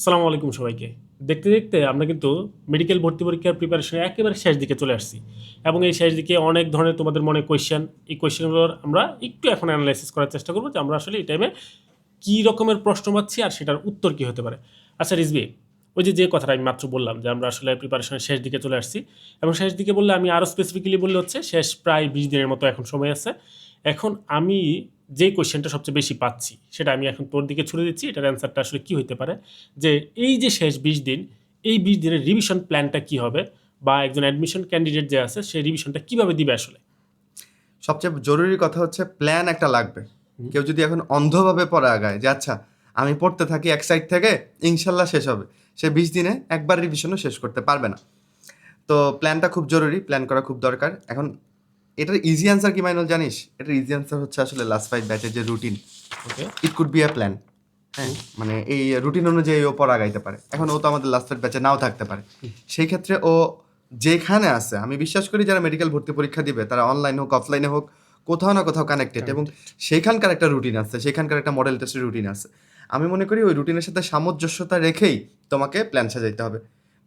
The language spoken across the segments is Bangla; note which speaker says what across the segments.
Speaker 1: আসসালামু আলাইকুম সবাইকে। দেখতে দেখতে আমরা কিন্তু মেডিকেল ভর্তি পরীক্ষার প্রিপারেশনের একেবারে শেষ দিকে চলে আসছি এবং এই শেষ দিকে অনেক ধরনের তোমাদের মনে কোয়েশ্চেন এই কোয়েশ্চেনগুলোর আমরা একটু এখন অ্যানালাইসিস করার চেষ্টা করব যে আমরা আসলে এই টাইমে কী রকমের প্রশ্ন পাচ্ছি আর সেটার উত্তর কী হতে পারে। আচ্ছা রিজবি ওই যে যে কথাটা আমি মাত্র বললাম যে আমরা আসলে প্রিপারেশনের শেষ দিকে চলে আসছি এবং শেষ দিকে বললে আমি আরও স্পেসিফিক্যালি বললে হচ্ছে শেষ প্রায় বিশ দিনের মতো এখন সময় আছে। এখন আমি যে কোয়েশ্চেনটা সবচেয়ে বেশি পাচ্ছি সেটা আমি এখন তোর দিকে ছুড়ে দিচ্ছি এটার অ্যান্সারটা আসলে কী হতে পারে? যে এই যে শেষ বিশ দিন এই বিশ দিনের রিভিশন প্ল্যানটা কী হবে? বা একজন অ্যাডমিশন ক্যান্ডিডেট যে আছে সেই রিভিশনটা কীভাবে দিবে আসলে?
Speaker 2: সবচেয়ে জরুরি কথা হচ্ছে প্ল্যান একটা লাগবে। কেউ যদি এখন অন্ধভাবে পড়া আগায় যে আচ্ছা আমি পড়তে থাকি এক সাইড থেকে ইনশাল্লাহ শেষ হবে। সে বিশ দিনে একবার রিভিশনও শেষ করতে পারবে না। তো প্ল্যানটা খুব জরুরি প্ল্যান করা খুব দরকার। এখন এটার ইজি অ্যান্সার কি মাইনুল জানিস? এটার ইজি অ্যান্সার হচ্ছে আসলে লাস্ট ফাইভ ব্যাচের যে routine
Speaker 1: okay
Speaker 2: it could be a plan হ্যাঁ? মানে এই রুটিন অনুযায়ী ও পড়া গাইতে পারে। এখন ও তো আমাদের লাস্ট ফাইভ ব্যাচে নাও থাকতে পারে। সেই ক্ষেত্রে ও যেখানে আছে আমি বিশ্বাস করি যারা মেডিকেল ভর্তি পরীক্ষা দিবে তারা অনলাইন হোক অফলাইনে হোক কোথাও না কোথাও কানেক্টেড এবং সেইখানকার একটা রুটিন আছে সেখানকার একটা মডেল টেস্টের রুটিন আছে। আমি মনে করি ওই রুটিনের সাথে সামঞ্জস্যতা রেখেই তোমাকে প্ল্যান সাজাইতে হবে।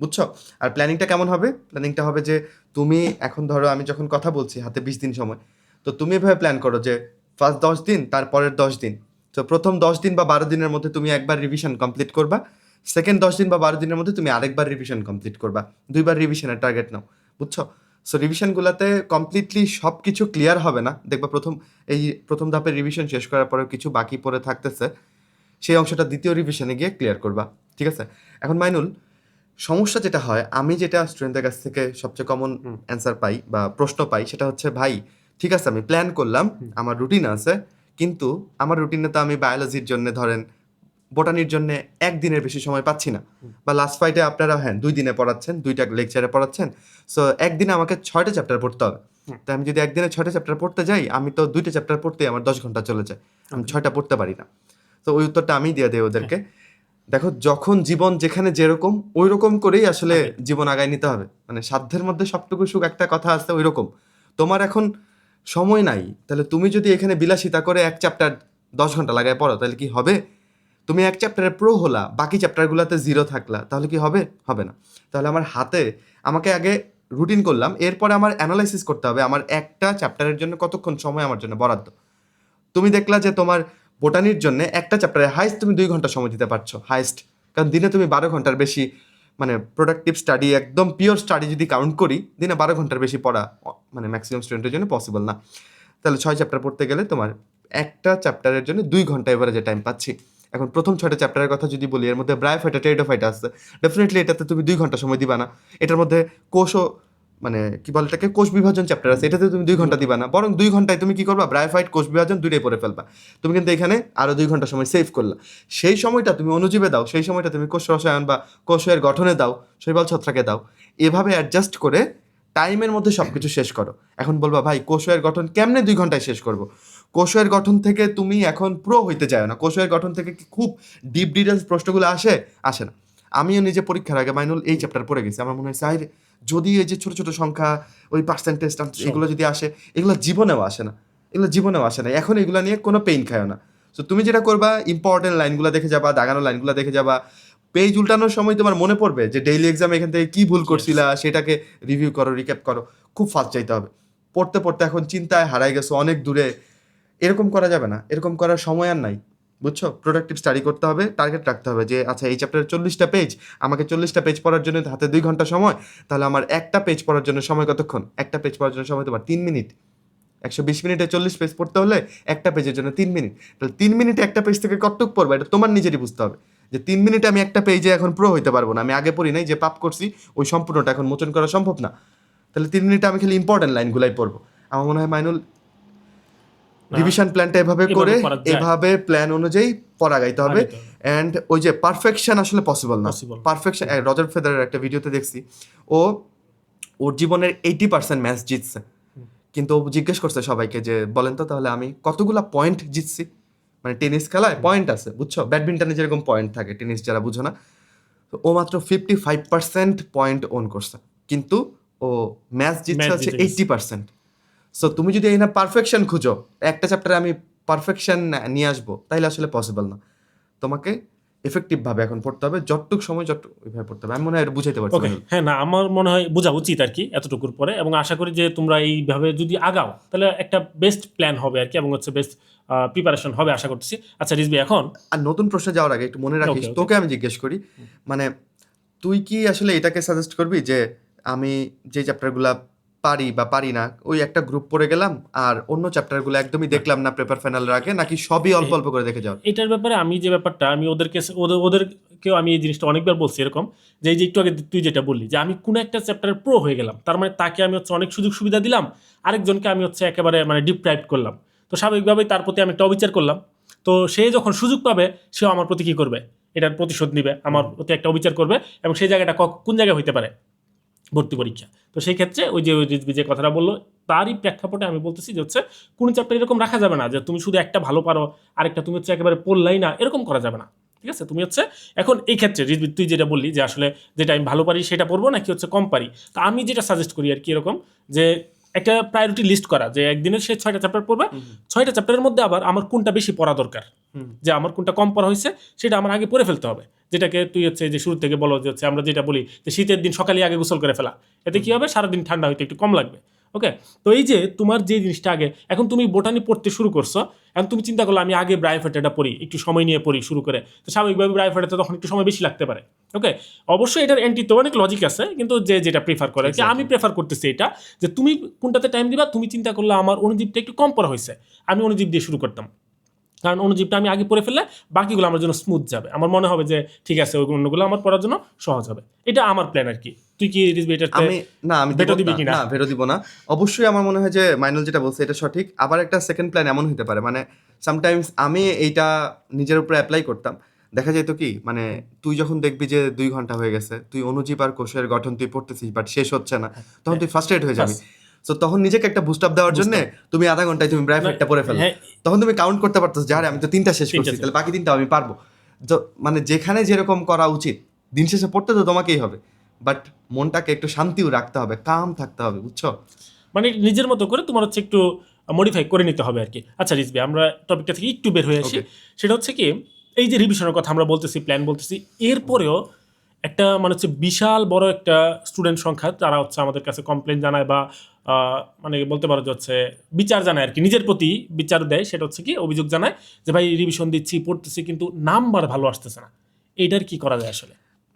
Speaker 2: বুঝছ? আর প্ল্যানিংটা কেমন হবে? প্ল্যানিংটা হবে যে তুমি এখন ধরো আমি যখন কথা বলছি হাতে বিশ দিন সময়, তো তুমি এভাবে প্ল্যান করো যে ফার্স্ট দশ দিন, তারপরের দশ দিন। তো প্রথম দশ দিন বা বারো দিনের মধ্যে তুমি একবার রিভিশন কমপ্লিট করবা। সেকেন্ড দশ দিন বা বারো দিনের মধ্যে তুমি আরেকবার রিভিশন কমপ্লিট করবা। দুইবার রিভিশনের টার্গেট নাও, বুঝছ? সো রিভিশনগুলোতে কমপ্লিটলি সব কিছু ক্লিয়ার হবে না। দেখবা প্রথম, এই প্রথম ধাপের রিভিশন শেষ করার পরেও কিছু বাকি পড়ে থাকতেছে। সেই অংশটা দ্বিতীয় রিভিশনে গিয়ে ক্লিয়ার করবা, ঠিক আছে? এখন মাইনুল সমস্যা যেটা হয় আমি যেটা স্টুডেন্টদের কাছ থেকে সবচেয়ে কমন অ্যান্সার পাই বা প্রশ্ন পাই সেটা হচ্ছে ভাই ঠিক আছে আমি প্ল্যান করলাম আমার রুটিন আছে কিন্তু আমার রুটিনে তো আমি বায়োলজির জন্য ধরেন বোটানির জন্য একদিনের বেশি সময় পাচ্ছি না। বা লাস্ট ফাইটে আপনারা হ্যাঁ দুই দিনে পড়াচ্ছেন দুইটা লেকচারে পড়াচ্ছেন সো একদিনে আমাকে ছয়টা চ্যাপ্টার পড়তে হবে। তো আমি যদি একদিনে ছয়টা চ্যাপ্টার পড়তে যাই আমি তো দুইটা চ্যাপ্টার পড়তে আমার দশ ঘণ্টা চলে যায় আমি ছয়টা পড়তে পারি না। তো ওই উত্তরটা আমি দিয়ে দিই ওদেরকে। দেখো যখন জীবন যেখানে যেরকম ওই রকম করেই আসলে জীবন আগায় নিতে হবে। মানে সাধ্যের মধ্যে সবটুকু সুখ একটা কথা আছে ওই রকম তোমার এখন সময় নাই তাহলে তুমি যদি এখানে বিলাসিতা করে এক চ্যাপ্টার দশ ঘণ্টা লাগায় পড়ো তাহলে কি হবে? তুমি এক চ্যাপ্টারে প্রো হলা বাকি চ্যাপ্টারগুলোতে জিরো থাকলা তাহলে কি হবে? হবে না। তাহলে আমার হাতে আমাকে আগে রুটিন করলাম এরপরে আমার অ্যানালাইসিস করতে হবে আমার একটা চ্যাপ্টারের জন্য কতক্ষণ সময় আমার জন্য বরাদ্দ। তুমি দেখলা যে তোমার বোটানির জন্য একটা চ্যাপ্টারে হাইস্ট তুমি দুই ঘণ্টা সময় দিতে পারছ হাইস্ট কারণ দিনে তুমি বারো ঘণ্টার বেশি মানে প্রোডাক্টিভ স্টাডি একদম পিওর স্টাডি যদি কাউন্ট করি, দিনে বারো ঘণ্টার বেশি পড়া মানে ম্যাক্সিমাম স্টুডেন্টের জন্য পসিবল না। তাহলে ছয় চ্যাপ্টার পড়তে গেলে তোমার একটা চ্যাপ্টারের জন্য দুই ঘণ্টা এভারেজে টাইম পাচ্ছি। এখন প্রথম ছয়টা চ্যাপ্টারের কথা যদি বলি, এর মধ্যে ব্রায়োফাইটা টেরিডোফাইটা আছে। ডেফিনেটলি এটাতে তুমি দুই ঘণ্টা সময় দিবা না। এটার মধ্যে কোষও মানে কি বলে এটাকে? কোষ বিভাজন চ্যাপ্টার আছে। এটাতে তুমি দুই ঘণ্টা দিবা না। বরং দুই ঘন্টায় তুমি কি করবা? ব্রায়োফাইট কোষ বিভাজন দুইটাই পড়ে ফেলবা। তুমি কিন্তু এখানে আরও দুই ঘণ্টা সময় সেভ করলা। সেই সময়টা তুমি অনুজীবে দাও। সেই সময়টা তুমি কোষ রসায়ন বা কোষের গঠনে দাও, শৈবাল ছত্রাকে দাও। এভাবে অ্যাডজাস্ট করে টাইমের মধ্যে সব কিছু শেষ করো। এখন বলবা, ভাই কোষের গঠন কেমনে দুই ঘন্টায় শেষ করব? কোষের গঠন থেকে তুমি এখন প্রো হইতে চাও না। কোষের গঠন থেকে কি খুব ডিপ ডিটেলস প্রশ্নগুলো আসে? আসে না। আমিও নিজে পরীক্ষার আগে মাইনুল এই চ্যাপ্টার পড়ে গেছি। আমার মনে হয় সাইড যদি এই যে ছোট ছোট সংখ্যা ওই পার্সেন্টেজ এগুলো যদি আসে এগুলো জীবনেও আসে না। এগুলো জীবনেও আসে না। এখন এগুলো নিয়ে কোনো পেইন খায় না। তো তুমি যেটা করবা ইম্পর্টেন্ট লাইনগুলো দেখে যাবা দাগানো লাইনগুলো দেখে যাবা। পেজ উল্টানোর সময় তোমার মনে পড়বে যে ডেইলি এক্সাম এখান থেকে কি ভুল করছিলা সেটাকে রিভিউ করো রিক্যাপ করো। খুব ফাস্ট চাইতে হবে। পড়তে পড়তে এখন চিন্তায় হারাই গেছো অনেক দূরে। এরকম করা যাবে না। এরকম করার সময় আর নাই। বুঝছ? প্রোডাক্টিভ স্টাডি করতে হবে টার্গেট রাখতে হবে যে আচ্ছা এই চ্যাপ্টারের চল্লিশটা পেজ আমাকে চল্লিশটা পেজ পড়ার জন্য হাতে দুই ঘণ্টা সময়, তাহলে আমার একটা পেজ পড়ার জন্য সময় কতক্ষণ? একটা পেজ পড়ার জন্য সময় তোমার তিন মিনিট। একশো বিশ মিনিটে চল্লিশ পেজ পড়তে হলে একটা পেজের জন্য তিন মিনিট। তাহলে তিন মিনিটে একটা পেজ থেকে কতটুক পড়বে? এটা তোমার নিজেরই বুঝতে হবে। যে তিন মিনিটে আমি একটা পেজে এখন প্রো হইতে পারব না, আমি আগে পড়ি নাই যে পাপ করছি, ওই সম্পূর্ণটা এখন মোচন করা সম্ভব না। তাহলে তিন মিনিটে আমি খালি ইম্পর্টেন্ট লাইনগুলাই পড়ব। আমার মনে হয় মাইনুল রিভিশন প্ল্যানটা এভাবে করে এভাবে প্ল্যান অনুযায়ী পড়া গাইতে হবে। অ্যান্ড ওই যে পারফেকশন আসলে পসিবল না। পারফেকশন রজার ফেদারের একটা ভিডিওতে দেখছি। ও ওর জীবনের এইটি পার্সেন্ট ম্যাচ জিতছে। কিন্তু ও জিজ্ঞেস করছে সবাইকে যে বলেন তো তাহলে আমি কতগুলা পয়েন্ট জিতছি? মানে টেনিস খেলায় পয়েন্ট আছে বুঝছ? ব্যাডমিন্টনে যেরকম পয়েন্ট থাকে টেনিস যারা বুঝো না। তো ও মাত্র fifty five percent point own করছে। কিন্তু ও ম্যাচ জিতছে হচ্ছে। এইটটি পার্সেন্ট সো তুমি যদি এখানে পারফেকশন খুঁজো একটা চ্যাপ্টারে আমি পারফেকশন নিয়ে আসব তাহলে আসলে পসিবল না। তোমাকে এফেক্টিভ ভাবে এখন পড়তে হবে যতটুক সময় যতটুক ওইভাবে পড়তে হবে। আমি মনে হয় এটা বুঝাইতে পারছি
Speaker 1: হ্যাঁ না আমার মনে হয় বোঝা উচিত আর কি এতটুকুর পরে এবং আশা করি যে তোমরা এইভাবে যদি আগাও তাহলে একটা বেস্ট প্ল্যান হবে আর কি এবং হচ্ছে বেস্ট প্রিপারেশন হবে আশা করতেছি। আচ্ছা রিজবি এখন?
Speaker 2: আর নতুন প্রশ্নে যাওয়ার আগে একটু মনে রাখিস. তোকে আমি জিজ্ঞেস করি মানে তুই কি আসলে এটাকে সাজেস্ট করবি যে আমি যে চ্যাপ্টারগুলা পারি বা পারি না ওই একটা গ্রুপ পড়ে গেলাম আর অন্য চ্যাপ্টারগুলো একদমই দেখলাম না পেপার ফাইনালের আগে নাকি সবই অল্প অল্প করে দেখে যাও
Speaker 1: এটার ব্যাপারে আমি যে ব্যাপারটা আমি ওদেরকে ওদের ওদেরকেও আমি এই জিনিসটা অনেকবার বলছি এরকম যে এই যে একটু আগে তুই যেটা বললি যে আমি কোনো একটা চ্যাপ্টারের প্রো হয়ে গেলাম তার মানে তাকে আমি হচ্ছে অনেক সুযোগ সুবিধা দিলাম আরেকজনকে আমি হচ্ছে একেবারে মানে ডিপ্রাইভ করলাম। তো স্বাভাবিকভাবেই তার প্রতি আমি একটা অবিচার করলাম। তো সে যখন সুযোগ পাবে সেও আমার প্রতি কী করবে? এটার প্রতিশোধ নিবে আমার প্রতি একটা অবিচার করবে এবং সেই জায়গাটা ক- কোন জায়গায় হইতে পারে? ভর্তি পরীক্ষা। তো সেই ক্ষেত্রে ওই যে ওই রিজবি যে কথাটা বলল, তারই প্রেক্ষাপটে আমি বলতেছি যে হচ্ছে কোনো চ্যাপ্টার এরকম রাখা যাবে না যে তুমি শুধু একটা ভালো পারো, আরেকটা তুমি হচ্ছে একেবারে পড়লাই না, এরকম করা যাবে না। ঠিক আছে? তুমি হচ্ছে এখন এই ক্ষেত্রে রিজবি, তুই যেটা বললি যে আসলে যেটা আমি ভালো পারি সেটা পড়ব নাকি হচ্ছে কম পারি? তা আমি যেটা সাজেস্ট করি আর কি এরকম যে একটা প্রায়োরিটি লিস্ট করা যে একদিনে সে ছয়টা চ্যাপ্টার পড়বে ছয়টা চ্যাপ্টারের মধ্যে আবার আমার কোনটা বেশি পড়া দরকার? যে আমার কোনটা কম পড়া হয়েছে সেটা আমার আগে পড়ে ফেলতে হবে। যেটাকে তুই হচ্ছে যে শুরু থেকে বলো যে হচ্ছে আমরা যেটা বলি যে শীতের দিন সকালে আগে গোসল করে ফেলা। এতে কি হবে? সারাদিন ঠান্ডা হইতে একটু কম লাগবে। ওকে তো এই যে তোমার যে জিনিসটা আগে এখন তুমি বোটানি পড়তে শুরু করছ এখন তুমি চিন্তা করল আমি আগে ব্রাইফেটাটা পড়ি একটু সময় নিয়ে পড়ি শুরু করে। তো স্বাভাবিকভাবে ব্রাইফেটাতে তখন একটু সময় বেশি লাগতে পারে। ওকে অবশ্যই এটার অ্যান্টি তো অনেক লজিক আছে কিন্তু যে যেটা প্রেফার করে যে আমি প্রেফার করতেছি এটা যে তুমি কোনটাতে টাইম দিবা তুমি চিন্তা করলে আমার অনুজীবটা একটু কম পড়া হয়েছে। আমি অনুজীব দিয়ে শুরু করতাম। কারণ অনুজীবটা আমি আগে পড়ে ফেললে বাকিগুলো আমার জন্য স্মুথ যাবে। আমার মনে হবে যে ঠিক আছে ওই অন্যগুলো আমার পড়ার জন্য সহজ হবে। এটা আমার প্ল্যান আর কি তুই কি
Speaker 2: আমি না আমি
Speaker 1: ভেটো
Speaker 2: দিবি না, ভেটো দিব না। অবশ্যই আমার মনে হয় যে মাইনুল যেটা বলছে এটা সঠিক। আবার একটা সেকেন্ড প্ল্যান এমন হতে পারে। মানে সামটাইমস আমি এইটা নিজের উপরে অ্যাপ্লাই করতাম। দেখা যেত কি মানে তুই যখন দেখবি যে দুই ঘণ্টা হয়ে গেছে তুই অনুজীব আর কোষের গঠন তুই পড়তেছিস বাট শেষ হচ্ছে না তখন তুই ফার্স্ট এড হয়ে যাবি। তো তখন নিজেকে একটা বুস্ট আপ দেওয়ার জন্য তুমি আধা ঘন্টায় তুমি ব্রাইফেটটা পড়ে ফেলো।
Speaker 1: হ্যাঁ।
Speaker 2: তখন তুমি কাউন্ট করতে পারতেছ যারে আমি তো তিনটা শেষ করছি তাহলে বাকি তিনটা আমি পারব। তো মানে যেখানে যেরকম করা উচিত দিন শেষে পড়তে তো তোমাকেই হবে। বাট মনটাকে একটু শান্তিও রাখতে হবে কাম থাকতে হবে বুঝছ?
Speaker 1: মানে নিজের মতো করে তোমার হচ্ছে একটু মডিফাই করে নিতে হবে আর কি আচ্ছা রিজবি আমরা টপিকটা থেকে একটু বের হয়ে আসি। সেটা হচ্ছে কি এই যে রিভিশনের কথা আমরা বলতেছি প্ল্যান বলতেছি এরপরেও একটা মানে হচ্ছে বিশাল বড় একটা স্টুডেন্ট সংখ্যা যারা হচ্ছে আমাদের কাছে কমপ্লেন জানায় বা মানে বলতে পারো যে হচ্ছে বিচার জানায় আর কি নিজের প্রতি বিচার দেয় সেটা হচ্ছে কি অভিযোগ জানায় যে ভাই রিভিশন দিচ্ছি পড়তেছি কিন্তু নাম্বার ভালো আসতেছে না। এইটার কি করা যায় আসলে?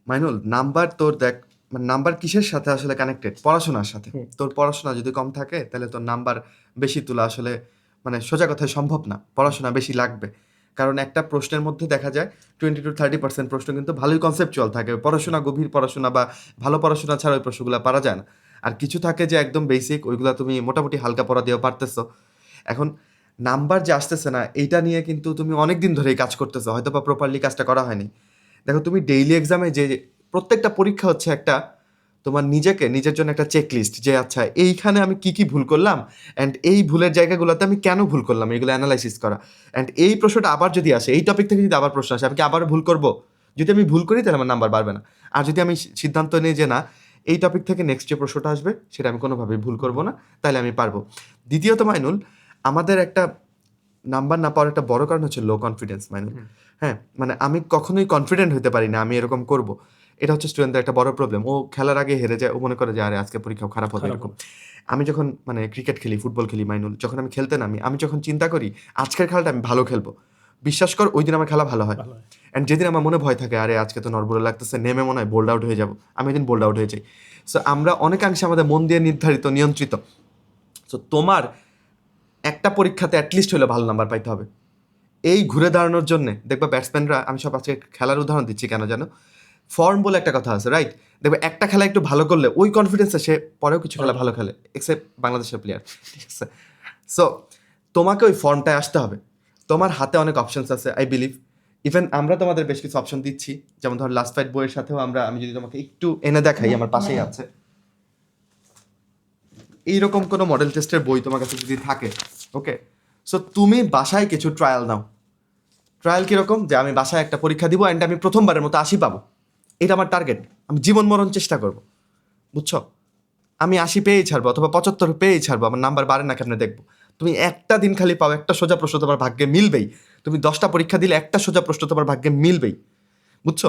Speaker 2: মাইনুল নাম্বার তোর দেখ মানে নাম্বার কিসের সাথে আসলে কানেক্টেড পড়াশোনার সাথে। তোর পড়াশোনা যদি কম থাকে তাহলে তোর নাম্বার বেশি তোলা আসলে মানে সোজা কথায় সম্ভব না। পড়াশোনা বেশি লাগবে। কারণ একটা প্রশ্নের মধ্যে দেখা যায় টোয়েন্টি টু থার্টি পার্সেন্ট প্রশ্ন কিন্তু ভালোই কনসেপচুয়াল থাকে। পড়াশোনা গভীর পড়াশোনা বা ভালো পড়াশোনা ছাড়া ওই প্রশ্নগুলো পারা যায় না। আর কিছু থাকে যে একদম বেসিক ওইগুলো তুমি মোটামুটি হালকা পড়া দিয়েও পারতেছো। এখন নাম্বার যে আসতেছে না, এইটা নিয়ে কিন্তু তুমি অনেক দিন ধরেই কাজ করতেছো হয়তো বা প্রপারলি কাজটা করা হয়নি। দেখো, তুমি ডেইলি এক্সামে যে প্রত্যেকটা পরীক্ষা হচ্ছে একটা তোমার নিজেকে, নিজের জন্য একটা চেক লিস্ট যে আচ্ছা এইখানে আমি কি কি ভুল করলাম অ্যান্ড এই ভুলের জায়গাগুলোতে আমি কেন ভুল করলাম, এগুলো অ্যানালাইসিস করা। অ্যান্ড এই প্রশ্নটা আবার যদি আসে, এই টপিক থেকে যদি আবার প্রশ্ন আসে, আমি কি আবার ভুল করব? যদি আমি ভুল করি, তাহলে আমার নাম্বার বাড়বে না। আর যদি আমি সিদ্ধান্ত নিই যে না এই টপিক থেকে নেক্সট যে প্রশ্নটা আসবে সেটা আমি কোনোভাবেই ভুল করব না তাহলে আমি পারব। দ্বিতীয়ত মাইনুল আমাদের একটা নাম্বার না পাওয়ার একটা বড় কারণ হচ্ছে লো কনফিডেন্স মাইনুল। হ্যাঁ মানে আমি কখনোই কনফিডেন্ট হতে পারি না আমি এরকম করব। এটা হচ্ছে স্টুডেন্টদের একটা বড় প্রবলেম ও খেলার আগে হেরে যায় ও মনে করে যে আরে আজকে পরীক্ষা খারাপ হবে এরকম। আমি যখন মানে ক্রিকেট খেলি ফুটবল খেলি মাইনুল যখন আমি খেলতে নামি আমি যখন চিন্তা করি আজকের খেলাটা আমি ভালো খেলব বিশ্বাস কর ওই দিন আমার খেলা ভালো হয়। অ্যান্ড যেদিন আমার মনে ভয় থাকে আরে আজকে তো নড়বড়ে লাগতেছে নেমে মনে হয় বোল্ড আউট হয়ে যাব। আমি এদিন বোল্ড আউট হয়ে যাই। সো আমরা অনেকাংশে আমাদের মন দিয়ে নির্ধারিত নিয়ন্ত্রিত। সো তোমার একটা পরীক্ষাতে অ্যাটলিস্ট হলে ভালো নাম্বার পাইতে হবে। এই ঘুরে দাঁড়ানোর জন্য দেখবা ব্যাটসম্যানরা আমি সব আজকে খেলার উদাহরণ দিচ্ছি কেন জানো? ফর্ম বলে একটা কথা আছে রাইট দেখবে একটা খেলা একটু ভালো করলে ওই কনফিডেন্সে সে পরেও কিছু খেলা ভালো খেলে এক্সেপ্ট বাংলাদেশের প্লেয়ার ঠিক আছে? সো তোমাকে ওই ফর্মটায় আসতে হবে। তোমার হাতে অনেক অপশনস আছে আই বিলিভ ইভেন আমরা তোমাদের বেশ কিছু অপশন দিচ্ছি। যেমন ধর লাস্ট ফাইট বইয়ের সাথেও আমরা আমি যদি তোমাকে একটু এনে দেখাই আমার পাশেই আছে। এইরকম কোনো মডেল টেস্টের বই তোমার কাছে যদি থাকে ওকে সো তুমি বাসায় কিছু ট্রায়াল নাও। ট্রায়াল কীরকম? যে আমি বাসায় একটা পরীক্ষা দিব অ্যান্ড আমি প্রথমবারের মতো আশি পাবো। এটা আমার টার্গেট আমি জীবন মরণ চেষ্টা করব। বুঝছ? আমি আশি পেয়েই ছাড়বো অথবা পঁচাত্তর পেয়েই ছাড়বো আমার নাম্বার বাড়ে না কেমনে দেখব? তুমি একটা দিন খালি পাও একটা সোজা প্রশ্ন তোমার ভাগ্যে মিলবেই। তুমি দশটা পরীক্ষা দিলে একটা সোজা প্রশ্ন তোমার ভাগ্যে মিলবেই। বুঝছ?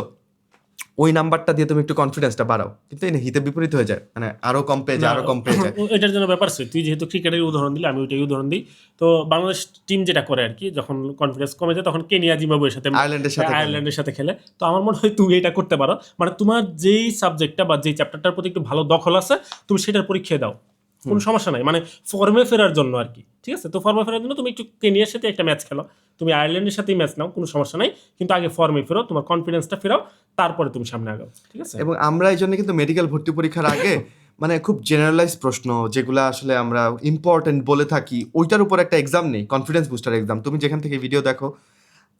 Speaker 2: ওই নাম্বারটা দিয়ে তুমি একটু কনফিডেন্সটা বাড়াও। কিন্তু এই হিতে বিপরীত হয়ে যায়। মানে আরও কম পেয়ে যায় আরও কম পেয়ে যায়।
Speaker 1: এটার জন্য ব্যাপার আছে। তুই যেহেতু ক্রিকেটের উদাহরণ দিলি আমি ওইটাই উদাহরণ দিই। তো বাংলাদেশ টিম যেটা করে আর কি যখন কনফিডেন্স কমে যায় তখন কেনিয়া জিম্বাবুয়ের সাথে
Speaker 2: আয়ারল্যান্ডের সাথে খেলে।
Speaker 1: আয়ারল্যান্ডের সাথে খেলে। তো আমার মনে হয় তুমি এটা করতে পারো। মানে তোমার যেই সাবজেক্টটা বা যেই চ্যাপ্টারটার প্রতি একটু ভালো দখল আছে তুমি সেটার পরীক্ষা দাও। কোনো সমস্যা নাই। মানে ফর্মে ফেরার জন্য আর কি ঠিক আছে? তো ফর্মে ফেরার জন্য তুমি একটু কেনিয়ার সাথে একটা ম্যাচ খেলো তুমি আয়ারল্যান্ডের সাথেই ম্যাচ নাও কোনো সমস্যা নাই। কিন্তু আগে ফর্মে ফেরো তোমার কনফিডেন্সটা ফেরাও তারপরে তুমি সামনে আগাও ঠিক আছে?
Speaker 2: এবং আমরা এই জন্য কিন্তু মেডিকেল ভর্তি পরীক্ষার আগে মানে খুব জেনারেলাইজ প্রশ্ন যেগুলো আসলে আমরা ইম্পর্টেন্ট বলে থাকি ওইটার উপর একটা এক্সাম নেই কনফিডেন্স বুস্টার এক্সাম তুমি যেখান থেকে ভিডিও দেখো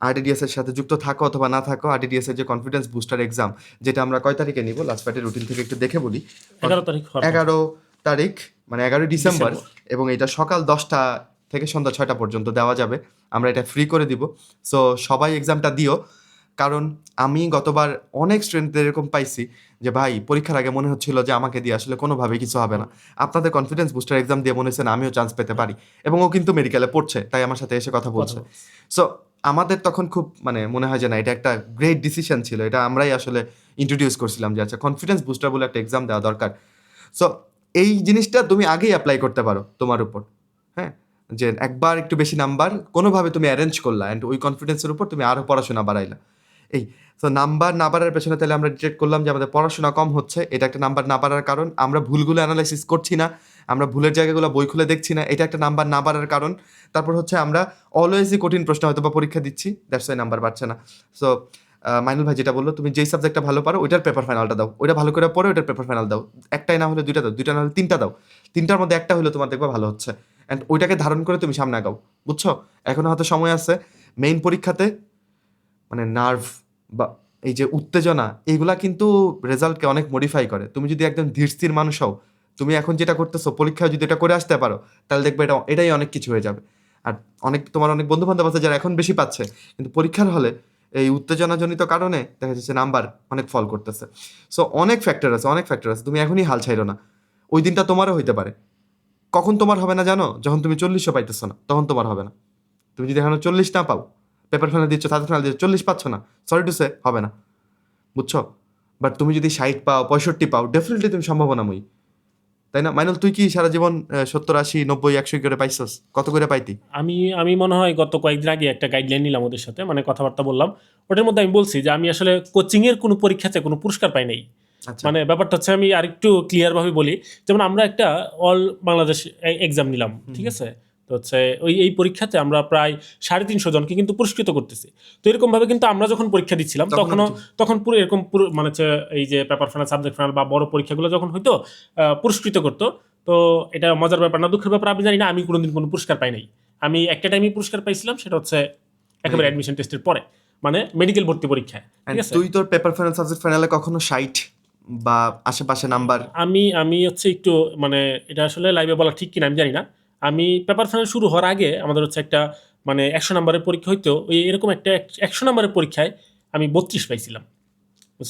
Speaker 2: আরডিডিএস এর সাথে যুক্ত থাকো অথবা না থাকো আরডিডিএস এর যে কনফিডেন্স বুস্টার এক্সাম যেটা আমরা কয় তারিখে নিব? লাস্ট পার্টের রুটিন থেকে একটু দেখে বলি।
Speaker 1: এগারো তারিখ
Speaker 2: এগারো তারিখ মানে এগারোই ডিসেম্বর এবং এটা সকাল দশটা থেকে সন্ধ্যা ছয়টা পর্যন্ত দেওয়া যাবে। আমরা এটা ফ্রি করে দিব। সো সবাই এক্সামটা দিও। কারণ আমি গতবার অনেক স্টুডেন্টদের এরকম পাইছি যে ভাই পরীক্ষার আগে মনে হচ্ছিল যে আমাকে দিয়ে আসলে কোনোভাবে কিছু হবে না। আপনাদের কনফিডেন্স বুস্টার এক্সাম দিয়ে মনে হচ্ছে না, আমিও চান্স পেতে পারি। এবং ও কিন্তু মেডিকেলে পড়ছে তাই আমার সাথে এসে কথা বলছে। সো আমাদের তখন খুব মানে মনে হয় যে না এটা একটা গ্রেট ডিসিশন ছিল। এটা আমরাই আসলে ইন্ট্রোডিউস করছিলাম যে আচ্ছা কনফিডেন্স বুস্টার বলে একটা এক্সাম দেওয়া দরকার। সো এই জিনিসটা তুমি আগেই অ্যাপ্লাই করতে পারো তোমার উপর হ্যাঁ? যে একবার একটু বেশি নাম্বার কোনোভাবে তুমি অ্যারেঞ্জ করলা অ্যান্ড ওই কনফিডেন্সের উপর তুমি আরও পড়াশোনা বাড়াইলা। এই তো নাম্বার না বাড়ার পেছনে তাহলে আমরা ডিটেক্ট করলাম যে আমাদের পড়াশোনা কম হচ্ছে, এটা একটা নাম্বার না বাড়ার কারণ, আমরা ভুলগুলো অ্যানালাইসিস করছি না, আমরা ভুলের জায়গাগুলো বই খুলে দেখছি না, এটা একটা নাম্বার না বাড়ার কারণ। তারপর হচ্ছে আমরা অলওয়েজই কঠিন প্রশ্ন হয়তো বা পরীক্ষা দিচ্ছি দ্যাটস ওয়াই নাম্বার বাড়ছে না। সো মাইনুল ভাই যেটা বলল, তুমি যেই সাবজেক্টটা ভালো পারো, ওইটার পেপার ফাইনালটা দাও। ওইটা ভালো করে পড়ো, ওইটার পেপার ফাইনাল দাও। একটাই না হলে দুইটা দাও, দুইটা না হলে তিনটা দাও। তিনটার মধ্যে একটা হলে তোমার দেখবা ভালো হচ্ছে। অ্যান্ড ওইটাকে ধারণ করে তুমি সামনে আগাও, বুঝছ? এখনও হয়তো সময় আছে। মেইন পরীক্ষাতে মানে নার্ভ বা এই যে উত্তেজনা, এইগুলা কিন্তু রেজাল্টকে অনেক মডিফাই করে। তুমি যদি একদম ধীরস্থির মানুষ হও, তুমি এখন যেটা করতেছো, পরীক্ষায় যদি এটা করে আসতে পারো, তাহলে দেখবে এটা, এটাই অনেক কিছু হয়ে যাবে। আর অনেক, তোমার অনেক বন্ধু বান্ধব আছে যারা এখন বেশি পাচ্ছে, কিন্তু পরীক্ষার হলে এই উত্তেজনাজনিত কারণে দেখা যাচ্ছে নাম্বার অনেক ফল করতেছে। সো অনেক ফ্যাক্টর আছে, অনেক ফ্যাক্টর আছে। তুমি এখনই হাল ছাইরো না। ওই দিনটা তোমারও হইতে পারে। কখন তোমার হবে না জানো? যখন তুমি চল্লিশও পাইতেছো না, তখন তোমার হবে না। তুমি যদি এখনও চল্লিশ না পাও পেপার ফাইনাল দিচ্ছ, তাদের ফাইনাল দিচ্ছ, চল্লিশ পাচ্ছ না সরি টু সে হবে না। বুঝছ? বাট তুমি যদি ষাট পাও, পঁয়ষট্টি পাও ডেফিনেটলি তুমি সম্ভাবনাময়ী। তাই না? মাইনুল তুই কি সারা জীবন সত্তর আশি নব্বই একশো করে পাইছস? কত করে পাইতি?
Speaker 1: আমি আমি মনে হয় গত কয়েকদিন আগে একটা গাইডলাইন নিলাম ওদের সাথে মানে কথাবার্তা বললাম। ওটার মধ্যে আমি বলছি যে আমি আসলে কোচিংয়ের কোনো পরীক্ষাতে কোনো পুরস্কার পাই নাই।
Speaker 2: আচ্ছা।
Speaker 1: মানে ব্যাপারটা হচ্ছে আমি আরেকটু ক্লিয়ারভাবে বলি। যেমন আমরা একটা অল বাংলাদেশ এক্সাম নিলাম ঠিক আছে? তো হচ্ছে ওই এই পরীক্ষাতে আমরা প্রায় সাড়ে তিনশো জনকে কিন্তু পুরস্কৃত করতেছি। তো এরকমভাবে কিন্তু আমরা যখন পরীক্ষা দিচ্ছিলাম
Speaker 2: তখনও
Speaker 1: তখন পুরো এরকম পুরো মানে হচ্ছে এই যে পেপার ফাইনাল সাবজেক্ট ফাইনাল বা বড় পরীক্ষাগুলো যখন হইতো পুরস্কৃত করতো। তো এটা মজার ব্যাপার না দুঃখের ব্যাপার আমি জানি না আমি কোনোদিন কোনো পুরস্কার পাই নাই। আমি একটা টাইমে পুরস্কার পাইছিলাম সেটা হচ্ছে একেবারে অ্যাডমিশন টেস্টের পরে মানে মেডিকেল ভর্তি পরীক্ষায় ঠিক আছে?
Speaker 2: তুই তোর পেপার ফাইনাল সাবজেক্ট ফাইনালে কখনো ষাট বা আশেপাশে নাম্বার
Speaker 1: আমি আমি হচ্ছে একটু মানে এটা আসলে লাইভে বলা ঠিক কিনা আমি জানি না। আমি পেপার ফাইনাল শুরু হওয়ার আগে আমাদের হচ্ছে একটা মানে একশো নম্বরের পরীক্ষা হইতো ওই এরকম একটা একশো নম্বরের পরীক্ষায় আমি বত্রিশ পাইছিলাম।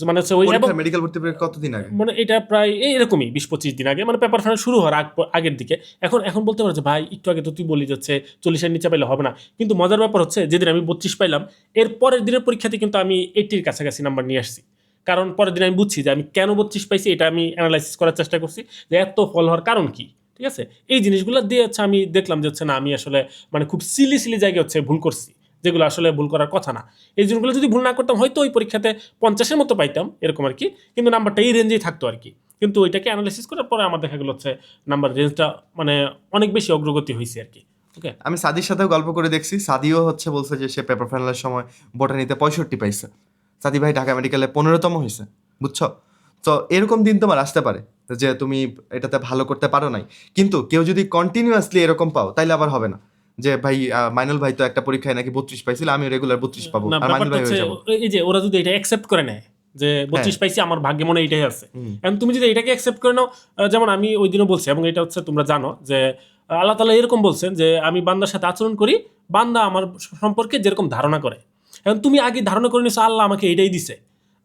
Speaker 1: মানে হচ্ছে ওই
Speaker 2: মেডিকেল ভর্তি কতদিন আগে?
Speaker 1: মানে এটা প্রায় এই এরকমই বিশ পঁচিশ দিন আগে। মানে পেপার ফাইনাল শুরু হওয়ার আগ আগের দিকে। এখন এখন বলতে পারো যে ভাই একটু আগে তো তুই বলি যাচ্ছে চল্লিশের নিচে পাইলে হবে না। কিন্তু মজার ব্যাপার হচ্ছে যেদিন আমি বত্রিশ পাইলাম এর পরের দিনের পরীক্ষাতে কিন্তু আমি এইটির কাছাকাছি নাম্বার নিয়ে আসছি। কারণ পরের দিন আমি বুঝছি যে আমি কেন বত্রিশ পাইছি এটা আমি অ্যানালাইসিস করার চেষ্টা করছি যে এত ফল হওয়ার কারণ কি? ঠিক আছে? এই জিনিসগুলো দিয়ে হচ্ছে আমি দেখলাম যে হচ্ছে না, আমি আসলে মানে খুব সিলি সিলি জায়গায় হচ্ছে ভুল করছি, যেগুলো আসলে ভুল করার কথা না। এই জিনিসগুলো যদি ভুল না করতাম, হয়তো ওই পরীক্ষাতে পঞ্চাশের মতো পাইতাম, এরকম আর কি। কিন্তু নাম্বারটা এই রেঞ্জেই থাকতো আর কি। কিন্তু ওইটাকে অ্যানালাইসিস করার পরে আমার দেখা গেলো হচ্ছে নাম্বার রেঞ্জটা মানে অনেক বেশি অগ্রগতি হয়েছে আর কি। ওকে
Speaker 2: আমি সাদির সাথেও গল্প করে দেখছি। সাদিও হচ্ছে বলছে যে সে পেপার ফাইনালের সময় বোটানিতে পঁয়ষট্টি পাইছে। সাদি ভাই ঢাকা মেডিকেলে পনেরোতম হয়েছে, বুঝছ? তো এরকম দিন তোমার আসতে পারে যে তুমি এটাতে ভালো করতে পারো নাই। কিন্তু কেউ যদি কন্টিনিউয়াসলি এরকম পাও তাইলে আবার হবে না। যে ভাই মাইনুল ভাই তো একটা পরীক্ষায় নাকি বত্রিশ পাইছিল আমি রেগুলার বত্রিশ পাবো আর মাইনুল ভাই হয়ে যাব। হ্যাঁ।
Speaker 1: এই যে ওরা যদি এটা অ্যাকসেপ্ট করে নেয় যে বত্রিশ পাইছি আমার ভাগ্যে মনে হয় এইটাই আছে। এখন তুমি যদি এটাকে অ্যাকসেপ্ট করে নাও যেমন আমি ওই দিনও বলছি এবং এটা হচ্ছে তোমরা জানো যে আল্লাহ তালা এরকম বলছেন যে আমি বান্দার সাথে আচরণ করি বান্দা আমার সম্পর্কে যেরকম ধারণা করে। এখন তুমি আগে ধারণা করে নিছো আল্লাহ আমাকে এটাই দিছে।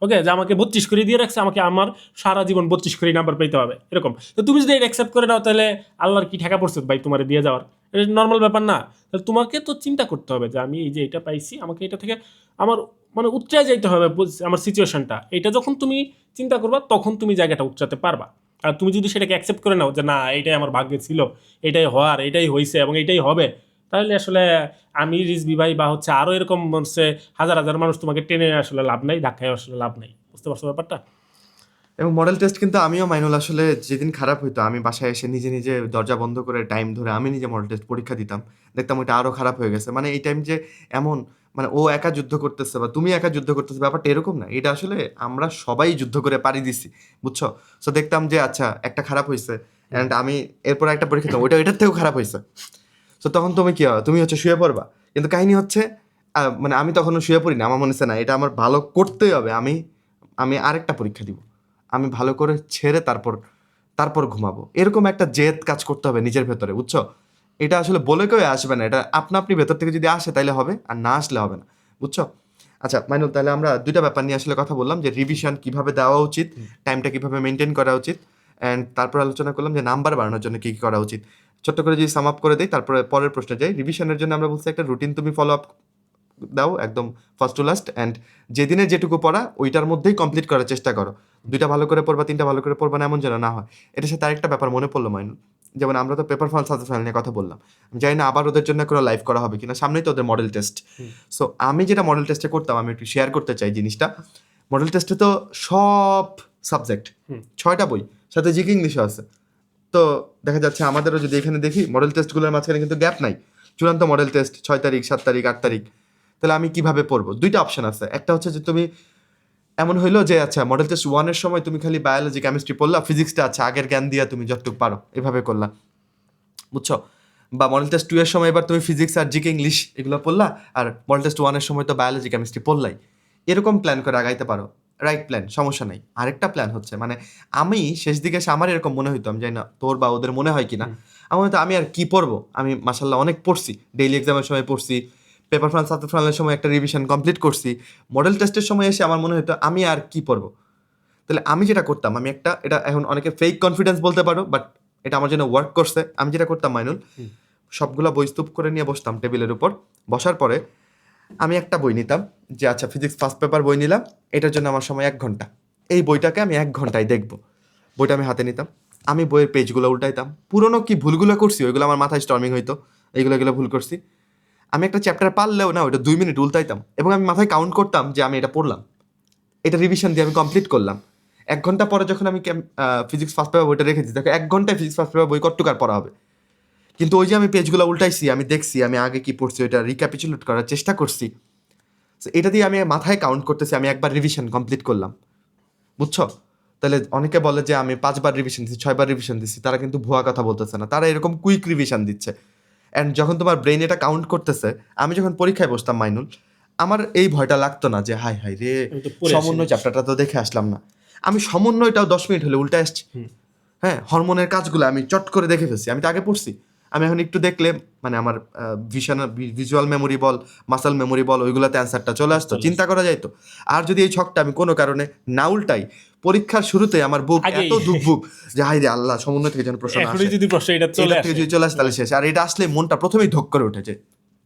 Speaker 1: ওকে যে আমাকে বত্রিশ করে দিয়ে রাখছে, আমাকে আমার সারা জীবন বত্রিশ করে নাম্বার পেতে হবে, এরকম। তো তুমি যদি এটা অ্যাকসেপ্ট করে নাও তাহলে আল্লাহর কি ঠেকা পড়ছে ভাই তোমার দিয়ে যাওয়ার? এটা নর্মাল ব্যাপার না। তাহলে তোমাকে তো চিন্তা করতে হবে যে আমি এই যে এটা পাইছি, আমাকে এটা থেকে আমার মানে উচ্চায় যাইতে হবে আমার সিচুয়েশনটা এটা যখন তুমি চিন্তা করবা, তখন তুমি জায়গাটা উচ্চাতে পারবা। আর তুমি যদি সেটাকে অ্যাকসেপ্ট করে নাও যে না, এটাই আমার ভাগ্যে ছিল, এটাই হওয়ার, এটাই হয়েছে এবং এটাই হবে তাহলে আসলে আমি রিজবি ভাই বা হচ্ছে আরও এরকম হচ্ছে হাজার হাজার মানুষ তোমাকে টেনে আসলে লাভ নাই, ধাক্কায় আসলে লাভ নাই। বুঝতে পারছ ব্যাপারটা?
Speaker 2: এবং মডেল টেস্ট কিন্তু আমিও মাইনুল, আসলে যেদিন খারাপ হইতো, আমি বাসায় এসে নিজে নিজে দরজা বন্ধ করে টাইম ধরে আমি নিজে মডেল টেস্ট পরীক্ষা দিতাম। দেখতাম ওইটা আরও খারাপ হয়ে গেছে। মানে এই টাইম যে এমন মানে ও একা যুদ্ধ করতেছে বা তুমি একা যুদ্ধ করতেছে, ব্যাপারটা এরকম না। এটা আসলে আমরা সবাই যুদ্ধ করে পারি দিছি, বুঝছ? সো দেখতাম যে আচ্ছা একটা খারাপ হয়েছে অ্যান্ড আমি এরপর একটা পরীক্ষা দিতাম ওইটা এটার থেকেও খারাপ হয়েছে সো তখন তুমি কি হবে তুমি হচ্ছে শুয়ে পড়বা। কিন্তু কাহিনী হচ্ছে মানে আমি তখনও শুয়ে পড়ি না আমার মনে হচ্ছে না এটা আমার ভালো করতেই হবে। আমি আমি আরেকটা পরীক্ষা দিব। আমি ভালো করে ছেড়ে তারপর তারপর ঘুমাবো। এরকম একটা জেদ কাজ করতে হবে নিজের ভেতরে বুঝছ? এটা আসলে বলে কেউ আসবে না এটা আপনা আপনি ভেতর থেকে যদি আসে তাহলে হবে আর না আসলে হবে না বুঝছ? আচ্ছা মাইনুল তাহলে আমরা দুইটা ব্যাপার নিয়ে আসলে কথা বললাম যে রিভিশন কীভাবে দেওয়া উচিত টাইমটা কীভাবে মেনটেন করা উচিত। অ্যান্ড তারপর আলোচনা করলাম যে নাম্বার বাড়ানোর জন্য কী কী করা উচিত। ছোট্ট করে যদি সাম আপ করে দিই তারপরে পরের প্রশ্নে যাই। রিভিশনের জন্য আমরা বলছি একটা রুটিন তুমি ফলো আপ দাও একদম ফার্স্ট টু লাস্ট অ্যান্ড যেদিনে যেটুকু পড়া ওইটার মধ্যেই কমপ্লিট করার চেষ্টা করো। দুইটা ভালো করে পড়বা তিনটা ভালো করে পড়বা না এমন যেন না হয়। এটার সাথে আরেকটা ব্যাপার মনে পড়ল মাইনুল যেমন আমরা তো পেপার ফান সাজেশন নিয়ে কথা বললাম। জানি না আবার ওদের জন্য কোনো লাইভ করা হবে কিনা সামনেই তো ওদের মডেল টেস্ট সো আমি যেটা মডেল টেস্টে করতাম আমি একটু শেয়ার করতে চাই জিনিসটা। মডেল টেস্টে তো সব সাবজেক্ট ছয়টা বই। সাথে জিকে ইংলিশও আছে। তো দেখা যাচ্ছে আমাদেরও যদি এখানে দেখি মডেল টেস্টগুলোর মাঝখানে কিন্তু গ্যাপ নাই। চূড়ান্ত মডেল টেস্ট ছয় তারিখ, সাত তারিখ, আট তারিখ। তাহলে আমি কীভাবে পড়ব? দুইটা অপশন আছে। একটা হচ্ছে যে তুমি এমন হইল যে আচ্ছা মডেল টেস্ট ওয়ানের সময় তুমি খালি বায়োলজি কেমিস্ট্রি পড়লা ফিজিক্সটা আছে, আগের জ্ঞান দিয়ে তুমি যতটুকু পারো, এভাবে করলা। বুঝছ? বা মডেল টেস্ট টু এর সময় এবার তুমি ফিজিক্স আর জিকে ইংলিশ এগুলো পড়লা, আর মডেল টেস্ট ওয়ানের সময় তো বায়োলজি কেমিস্ট্রি পড়লাই। এরকম প্ল্যান করে আগাইতে পারো। রাইট প্ল্যান সমস্যা নেই। আরেকটা প্ল্যান হচ্ছে মানে আমি শেষ দিকে এসে আমার এরকম মনে হইতো আমি জানি না তোর বা ওদের মনে হয় কিনা। আমার হয়তো আমি আর কি পড়ব? আমি মাসাল্লাহ অনেক পড়ছি ডেইলি এক্সামের সময় পড়ছি পেপার ফ্রান্স সাথে ফানের সময় একটা রিভিশন কমপ্লিট করছি। মডেল টেস্টের সময় এসে আমার মনে হতো আমি আর কি পড়ব? তাহলে আমি যেটা করতাম আমি একটা এটা এখন অনেকে ফেক কনফিডেন্স বলতে পারো বাট এটা আমার জন্য ওয়ার্ক করছে। আমি যেটা করতাম মাইনুল সবগুলা বই স্তূপ করে নিয়ে বসতাম টেবিলের উপর। বসার পরে আমি একটা বই নিতাম যে আচ্ছা ফিজিক্স ফার্স্ট পেপার বই নিলাম, এটার জন্য আমার সময় এক ঘণ্টা। এই বইটাকে আমি এক ঘন্টায় দেখব। বইটা আমি হাতে নিতাম। আমি বইয়ের পেজগুলো উল্টাইতাম। পুরনো কি ভুলগুলো করছি? ওইগুলো আমার মাথায় স্টর্মিং হইতো। এইগুলো, এগুলো ভুল করছি। আমি একটা চ্যাপ্টার পারলেও না, ওইটা দুই মিনিট উল্টাইতাম এবং আমি মাথায় কাউন্ট করতাম যে, আমি এটা পড়লাম। এটা রিভিশন দিয়ে আমি কমপ্লিট করলাম। এক ঘণ্টা পরে যখন আমি ফিজিক্স ফার্স্ট পেপার বইটা রেখেছি দেখো, এক ঘন্টায় ফিজিক্স ফার্স্ট পেপার বই কট্টুকার পড়া হবে? কিন্তু ওই যে আমি পেজগুলো উল্টাইছি আমি দেখছি আমি আগে কি পড়ছি ওইটা রিক্যাপিচুলেট করার চেষ্টা করছি। এটা দিয়ে আমি মাথায় কাউন্ট করতেছি আমি একবার রিভিশন কমপ্লিট করলাম। বুঝছ? তাহলে অনেকে বলে যে আমি পাঁচবার রিভিশন দিচ্ছি ছয়বার রিভিশন দিচ্ছি তারা কিন্তু ভুয়া কথা বলতেছে না। তারা এরকম কুইক রিভিশন দিচ্ছে। অ্যান্ড যখন তোমার ব্রেন এটা কাউন্ট করতেছে আমি যখন পরীক্ষায় বসতাম মাইনুল আমার এই ভয়টা লাগতো না যে হাই হাই রে সমন্বয় চ্যাপ্টারটা তো দেখে আসলাম না। আমি সমন্বয়টাও দশ মিনিট হলে উল্টা আসছি। হ্যাঁ হরমোনের কাজগুলো আমি চট করে দেখে ফেলছি। আমি তো আগে পড়ছি। আমি এখন একটু দেখলে মানে আমার ভিশন ভিজুয়াল মেমোরি বল মাসাল মেমোরি বল ওইগুলোতে অ্যান্সারটা চলে আসতো চিন্তা করা যাইতো। আর যদি এই ছকটা আমি কোনো কারণে না উল্টাই পরীক্ষার শুরুতে আমার বুক এত দুঃখুক যে হাই রে আল্লাহ সমন্বয় থেকে যেন প্রশ্ন আসে।
Speaker 1: যদি প্রশ্ন এটা চলে আসে
Speaker 2: তাহলে শেষ। আর এটা আসলে মনটা প্রথমেই ধক করে উঠেছে।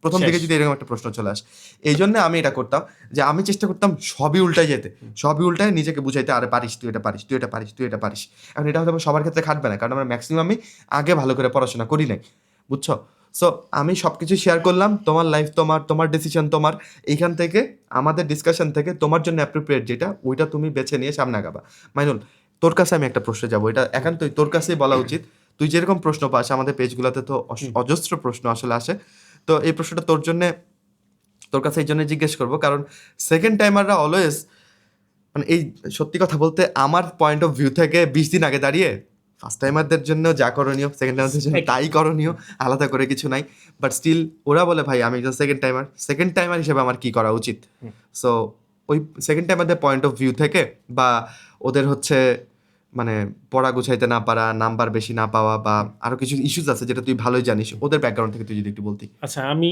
Speaker 2: প্রথম। দিকে যদি এরকম একটা প্রশ্ন চলে আসে এই জন্য আমি এটা করতাম যে আমি চেষ্টা করতাম সবই উল্টাই যেতে। সবই উল্টায় নিজেকে বুঝাইতে আরে পারিস তুই এটা পারিস তুই এটা পারিস তুই এটা পারিস। এখন এটা হয়তো সবার ক্ষেত্রে খাটবে না কারণ আমরা ম্যাক্সিমামই আগে ভালো করে পড়াশোনা করি নাই বুঝছ? সো আমি সব কিছু শেয়ার করলাম তোমার লাইফ তোমার তোমার ডিসিশন তোমার এইখান থেকে আমাদের ডিসকাশন থেকে তোমার জন্য অ্যাপ্রোপ্রিয়েট যেটা ওইটা তুমি বেছে নিয়ে সামনে আগাবা। মাইনুল তোর কাছে আমি একটা প্রশ্ন যাব এটা একান্তই তোর কাছেই বলা উচিত। তুই যেরকম প্রশ্ন পাস আমাদের পেজগুলোতে তো অজস্র প্রশ্ন আসলে আসে। তো এই প্রশ্নটা তোর জন্য তোর কাছে এই জন্য জিজ্ঞেস করব। কারণ সেকেন্ড টাইমাররা অলওয়েজ মানে এই সত্যি কথা বলতে আমার পয়েন্ট অফ ভিউ থেকে বিশ দিন আগে দাঁড়িয়ে ফার্স্ট টাইমারদের জন্য যা করণীয় সেকেন্ড টাইমারদের জন্য তাই করণীয় আলাদা করে কিছু নাই। বাট স্টিল ওরা বলে ভাই আমি একজন সেকেন্ড টাইমার সেকেন্ড টাইমার হিসেবে আমার কি করা উচিত? সো ওই সেকেন্ড টাইমারদের পয়েন্ট অফ ভিউ থেকে বা ওদের হচ্ছে মানে পড়া গুছাইতে না পারা নাম্বার বেশি না পাওয়া বা আরও কিছু ইস্যুস আছে যেটা তুই ভালোই জানিস ওদের ব্যাকগ্রাউন্ড থেকে তুই যদি একটু বলতি।
Speaker 1: আচ্ছা আমি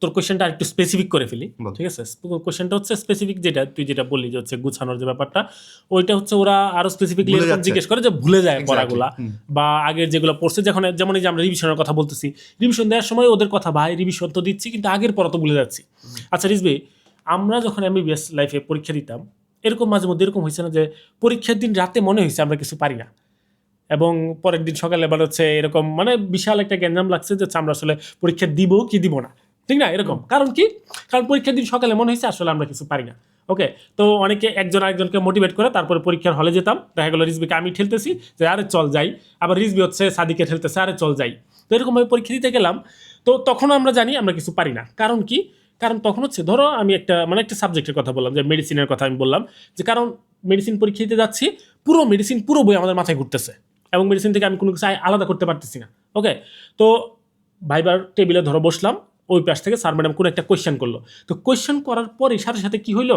Speaker 1: তোর কোশ্চেনটা একটু স্পেসিফিক করে ফেলি ঠিক আছে? কোশ্চেনটা হচ্ছে স্পেসিফিক যেটা তুই যেটা বললি যে হচ্ছে গুছানোর যে ব্যাপারটা ওইটা হচ্ছে ওরা আরও স্পেসিফিকলি জিজ্ঞেস করে যে ভুলে যায় পড়াগুলা বা আগের যেগুলো পড়ছে যখন যেমন এই যে আমরা রিভিশনের কথা বলতেছি রিভিশন দেওয়ার সময় ওদের কথা ভাই রিভিশন তো দিচ্ছি কিন্তু আগের পড়া তো ভুলে যাচ্ছি। আচ্ছা রিজবি আমরা যখন এমবিবিএস লাইফে পরীক্ষা দিতাম এরকম মাঝে মধ্যে এরকম হয়েছে না যে পরীক্ষার দিন রাতে মনে হয়েছে আমরা কিছু পারি না। এবং পরের দিন সকালে এবার হচ্ছে এরকম মানে বিশাল একটা গ্যাঞ্জাম লাগছে যে আমরা আসলে পরীক্ষা দিব কি দিব না। ঠিক না? এরকম। কারণ কি? কারণ পরীক্ষার দিন সকালে মনে হয়েছে আসলে আমরা কিছু পারি না। ওকে? তো অনেকে একজন আরেকজনকে মোটিভেট করে তারপরে পরীক্ষার হলে যেতাম। দেখা গেলো রিজবিকে আমি ঠেলতেছি যে আরে চল যাই। আবার রিজবি হচ্ছে সাদিকে ঠেলতেছে আরে চল যাই। তো এরকমভাবে পরীক্ষা দিতে গেলাম। তো তখন আমরা জানি আমরা কিছু পারি না। কারণ কি? কারণ তখন হচ্ছে, ধরো আমি একটা মানে একটা সাবজেক্টের কথা বললাম, যে মেডিসিনের কথা আমি বললাম, যে কারণ মেডিসিন পরীক্ষা দিতে যাচ্ছি, পুরো মেডিসিন পুরো বই আমাদের মাথায় ঘুরতেছে এবং মেডিসিন থেকে আমি কোনো কিছু আলাদা করতে পারতেছি না ওকে তো ভাইবার টেবিলে ধরো বসলাম, ওই পাশ থেকে স্যার ম্যাডাম কোনো একটা কোয়েশ্চেন করল। তো কোয়েশ্চেন করার পরে সাথে সাথে কি হইল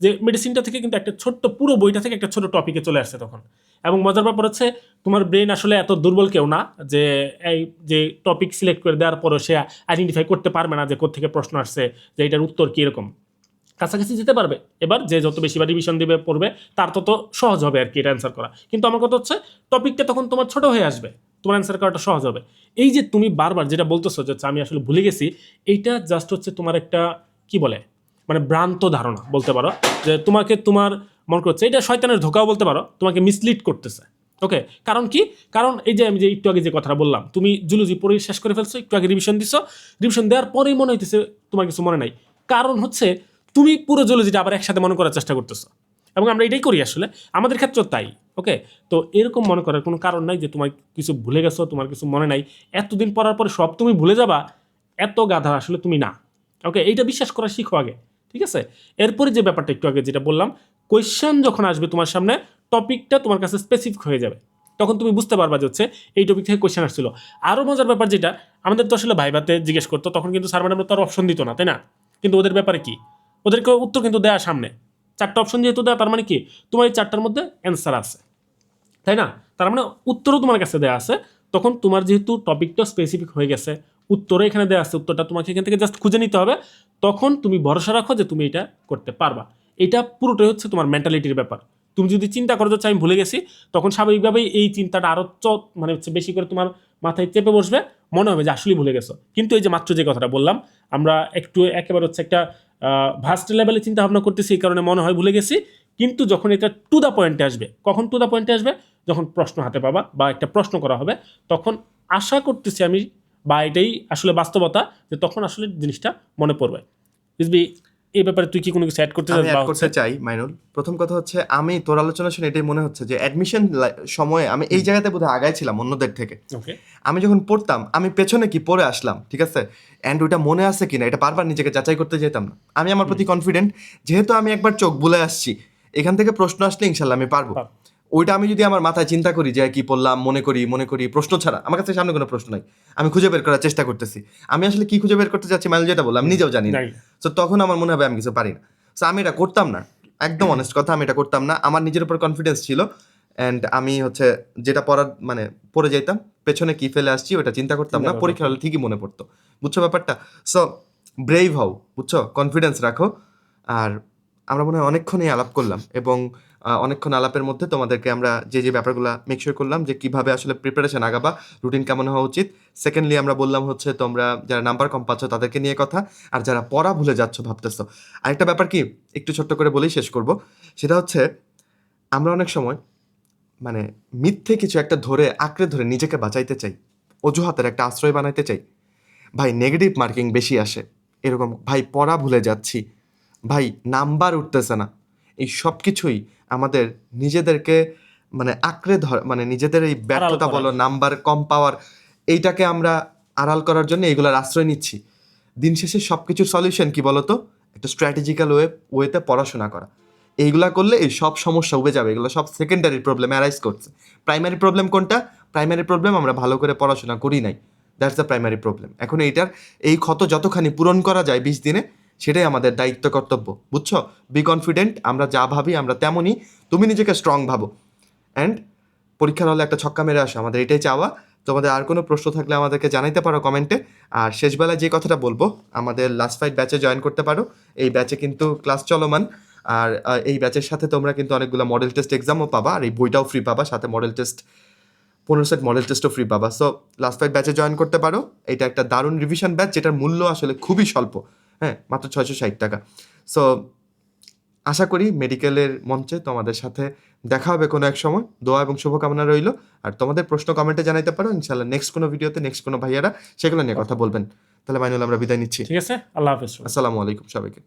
Speaker 1: যে মেডিসিনটা থেকে কিন্তু একটা ছোট্ট পুরো বইটা থেকে একটা ছোট টপিকে চলে আসছে তখন। এবং মজার ব্যাপার হচ্ছে, তোমার ব্রেন আসলে এত দুর্বল কেউ না যে এই যে টপিক সিলেক্ট করে দেওয়ার পরও সে আইডেন্টিফাই করতে পারবে না যে কোথেকে প্রশ্ন আসছে, যে এটার উত্তর কী এরকম কাছাকাছি যেতে পারবে। এবার যে যত বেশি বার রিভিশন দিবে, পড়বে, তার তত সহজ হবে আর কি এটা অ্যান্সার করা। কিন্তু আমার কথা হচ্ছে টপিকটা তখন তোমার ছোট হয়ে আসবে। তোমার অ্যান্সার করাটা সহজ হবে। এই যে তুমি বারবার যেটা বলতেছো যে আমি আসলে ভুলে গেছি, এইটা জাস্ট হচ্ছে তোমার একটা, কি বলে মানে ভ্রান্ত ধারণা বলতে পারো, যে তোমাকে তোমার মনে করছে, এটা শয়তানের ধোকাও বলতে পারো, তোমাকে মিসলিড করতেছে। ওকে কারণ কি? কারণ এই যে আমি যে একটু আগে যে কথাটা বললাম, তুমি জুলুজি পড়ে শেষ করে ফেলছো, একটু আগে রিভিশন দিছো রিভিশন দেওয়ার পরেই মনে হইতেছে তোমার কিছু মনে নাই। কারণ হচ্ছে, তুমি পুরো জুলুজিটা আবার একসাথে মনে করার চেষ্টা করতেছো। এবং আমরা এটাই করি আসলে, আমাদের ক্ষেত্রেও তাই ওকে তো এরকম মনে করার কোনো কারণ নাই যে তোমার কিছু ভুলে গেছো, তোমার কিছু মনে নাই। এতদিন পড়ার পরে সব তুমি ভুলে যাবা, এত গাধা আসলে তুমি না ওকে এইটা বিশ্বাস করা শিখো আগে। ঠিক আছে? এরপরে যে ব্যাপারটা একটু আগে যেটা বললাম কোয়েশ্চেন যখন আসবে তোমার সামনে টপিকটা তোমার কাছে স্পেসিফিক হয়ে যাবে। তখন তুমি বুঝতে পারবা যে হচ্ছে এই টপিক থেকে কোয়েশ্চেন আসছিল। আরও মজার ব্যাপার যেটা, আমাদের তো আসলে ভাইবাতে জিজ্ঞেস করতো, তখন কিন্তু স্যার ম্যাডাম তো আর অপশন দিত না, তাই না? কিন্তু ওদের ব্যাপারে কি? ওদেরকে উত্তর কিন্তু দেওয়া সামনে। চারটা অপশন যেহেতু দেওয়া তার মানে কি? তোমার এই চারটার মধ্যে অ্যান্সার আছে। তাই না? তার মানে উত্তরও তোমার কাছে দেওয়া আছে। তখন তোমার যেহেতু টপিকটা স্পেসিফিক হয়ে গেছে উত্তরও এখানে দেওয়া আছে, উত্তরটা তোমাকে এখান থেকে জাস্ট খুঁজে নিতে হবে। তখন তুমি ভরসা রাখো যে তুমি এটা করতে পারবা। এটা পুরোটাই হচ্ছে তোমার মেন্টালিটির ব্যাপার। তুমি যদি চিন্তা করো যে আমি ভুলে গেছি, তখন স্বাভাবিকভাবেই এই চিন্তাটা আরও চ মানে হচ্ছে বেশি করে তোমার মাথায় চেপে বসবে। মনে হবে যে, আসলেই ভুলে গেছো। কিন্তু এই যে মাত্র যে কথাটা বললাম, আমরা একটু একেবারে হচ্ছে একটা ভাস্ট লেভেলে চিন্তা ভাবনা করতেছি, এই কারণে মনে হয় ভুলে গেছি। কিন্তু যখন এটা টু দ্য পয়েন্টে আসবে, কখন টু দ্য পয়েন্টে আসবে? যখন প্রশ্ন হাতে পাবা বা একটা প্রশ্ন করা হবে, তখন আশা করতেছি আমি বা এটাই আসলে বাস্তবতা যে তখন আসলে জিনিসটা মনে পড়বে। বুঝবি এই ব্যাপারে তুই কি কোনো কিছু অ্যাড করতে চাস
Speaker 2: করতে চাই মাইনুল। প্রথম কথা হচ্ছে আমি তোর আলোচনা শুনে এটাই মনে হচ্ছে যে অ্যাডমিশন সময়ে আমি এই জায়গাতে বোধহয় আগায় ছিলাম অন্যদের থেকে। আমি যখন পড়তাম আমি পেছনে কি পড়ে আসলাম ঠিক আছে? অ্যান্ড ওইটা মনে আছে কিনা এটা বারবার নিজেকে যাচাই করতে যেতাম না। আমি আমার প্রতি কনফিডেন্ট যেহেতু আমি একবার চোখ বুলে আসছি এখান থেকে প্রশ্ন আসলে ইনশাল্লাহ আমি পারব। ওইটা আমি যদি আমার মাথায় চিন্তা করি যে কি পড়লাম মনে করি মনে করি প্রশ্ন ছাড়া আমার কাছে সামনে কোনো প্রশ্ন নাই। আমি খুঁজে বের করার চেষ্টা করতেছি। আমি আসলে কি খুঁজে বের করতে যাচ্ছি মানে যেটা বললাম আমি নিজেও জানি না। তো তখন আমার মনে হবে আমি কিছু পারি না। সো আমি এটা করতাম না। একদম অনেস্ট কথা আমি এটা করতাম না। আমার নিজের উপর কনফিডেন্স ছিল। অ্যান্ড আমি হচ্ছে যেটা পড়ার মানে পড়ে যেতাম পেছনে কি ফেলে আসছি ওটা চিন্তা করতাম না। পরীক্ষা হলে ঠিকই মনে পড়তো। বুঝছ ব্যাপারটা? সো ব্রেভ হও বুঝছ? কনফিডেন্স রাখো। আর আমরা মনে হয় অনেকক্ষণই আলাপ করলাম। এবং অনেকক্ষণ আলাপের মধ্যে তোমাদেরকে আমরা যে যে ব্যাপারগুলো মেকশোর করলাম যে, কীভাবে আসলে প্রিপারেশন আগাবা রুটিন কেমন হওয়া উচিত। সেকেন্ডলি আমরা বললাম হচ্ছে তোমরা যারা নাম্বার কম পাচ্ছ তাদেরকে নিয়ে কথা, আর যারা পড়া ভুলে যাচ্ছ, ভাবতেছো। আরেকটা ব্যাপার কি, একটু ছোট্ট করে বলেই শেষ করব। সেটা হচ্ছে, আমরা অনেক সময় মানে মিথ্যে কিছু একটা ধরে, আঁকড়ে ধরে নিজেকে বাঁচাইতে চাই। অজুহাতের একটা আশ্রয় বানাইতে চাই। ভাই নেগেটিভ মার্কিং বেশি আসে। এরকম, ভাই, পড়া ভুলে যাচ্ছি। ভাই নাম্বার উঠতেছে না। এই সব কিছুই আমাদের নিজেদেরকে মানে আঁকড়ে ধর মানে নিজেদের এই ব্যর্থতা বলো নাম্বার কম পাওয়ার এইটাকে আমরা আড়াল করার জন্য এগুলোর আশ্রয় নিচ্ছি। দিন শেষে সব কিছুর সলিউশন কি বলতো? একটা স্ট্র্যাটেজিক্যাল ওয়ে ওয়েতে পড়াশোনা করা। এইগুলা করলে এই সব সমস্যা উবে যাবে। এগুলো সব সেকেন্ডারি প্রবলেম অ্যারাইজ করছে। প্রাইমারি প্রবলেম কোনটা? প্রাইমারি প্রবলেম আমরা ভালো করে পড়াশোনা করি নাই। দ্যাটস দ্য প্রাইমারি প্রবলেম এখন এইটার এই ক্ষত যতখানি পূরণ করা যায় বিশ দিনে সেটাই আমাদের দায়িত্ব কর্তব্য, বুঝছ? বি কনফিডেন্ট আমরা যা ভাবি আমরা তেমনই, তুমি নিজেকে স্ট্রং ভাবো। অ্যান্ড পরীক্ষার হলে একটা ছক্কা মেরে আসো, আমাদের এটাই চাওয়া। তোমাদের আর কোনো প্রশ্ন থাকলে আমাদেরকে জানাইতে পারো কমেন্টে আর শেষবেলায় যে কথাটা বলব, আমাদের লাস্ট ফাইট ব্যাচে জয়েন করতে পারো। এই ব্যাচে কিন্তু ক্লাস চলমান। আর এই ব্যাচের সাথে তোমরা কিন্তু অনেকগুলো মডেল টেস্ট এক্সামও পাবা। আর এই বইটাও ফ্রি পাবা, সাথে মডেল টেস্ট পনেরো সেট মডেল টেস্টও ফ্রি পাবা। সো লাস্ট ফাইট ব্যাচে জয়েন করতে পারো। এটা একটা দারুণ রিভিশন ব্যাচ যেটার মূল্য আসলে খুবই স্বল্প। হ্যাঁ মাত্র ছয়শো ষাট টাকা। সো আশা করি মেডিকেলের মঞ্চে তোমাদের সাথে দেখা হবে কোনো এক সময়। দোয়া এবং শুভকামনা রইল। আর তোমাদের প্রশ্ন কমেন্টে জানাইতে পারো। ইনশাল্লাহ নেক্সট কোনো ভিডিওতে নেক্সট কোনো ভাইয়ারা সেগুলো নিয়ে কথা বলবেন। তাহলে মাইনুল আমরা বিদায় নিচ্ছি।
Speaker 1: ঠিক আছে আল্লাহ হাফিজ।
Speaker 2: আসসালামু আলাইকুম সবাইকে।